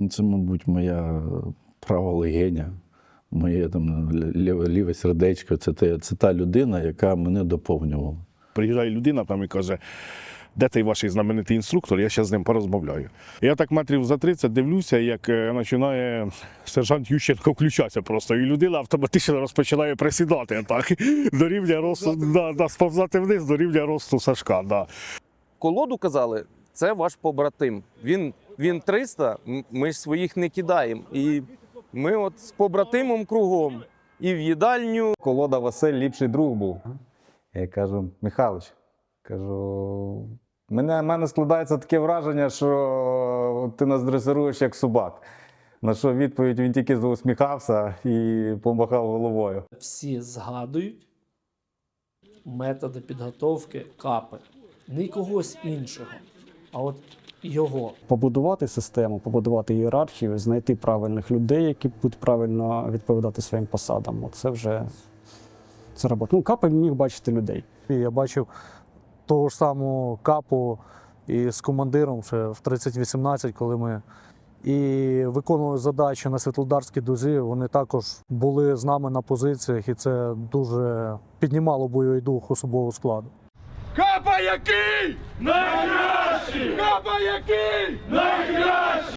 Ну, Це, мабуть, моя права легеня, моє там ліве, ліве сердечко. Це, те, це та людина, яка мене доповнювала. Приїжджає людина там і каже, де той ваш знаменитий інструктор, я зараз з ним порозмовляю. Я так метрів за 30 дивлюся, як е, починає сержант Ющенко включатися просто, і людина автоматично розпочинає присідати так, до рівня росту, да, да, сповзати вниз до рівня росту Сашка. Да. колоду казали, це ваш побратим. Він, він 300, ми ж своїх не кидаємо. І ми от з побратимом кругом. І в їдальню. Колода Василь ліпший друг був. Я кажу, Михайлович, кажу, мене, мене складається таке враження, що ти нас дресируєш як собак. На що відповідь він тільки заусміхався і помахав головою. всі згадують методи підготовки капи. Не когось іншого, а от його. побудувати систему, побудувати ієрархію, знайти правильних людей, які будуть правильно відповідати своїм посадам. Це вже це робота. Ну, капа міг бачити людей. Я бачив того ж самого капу і з командиром ще в 3018, коли ми і виконували задачі на Світлодарській дузі. Вони також були з нами на позиціях, і це дуже піднімало бойовий дух особового складу. Капа який? Найкращий! Капа який? Найкращий!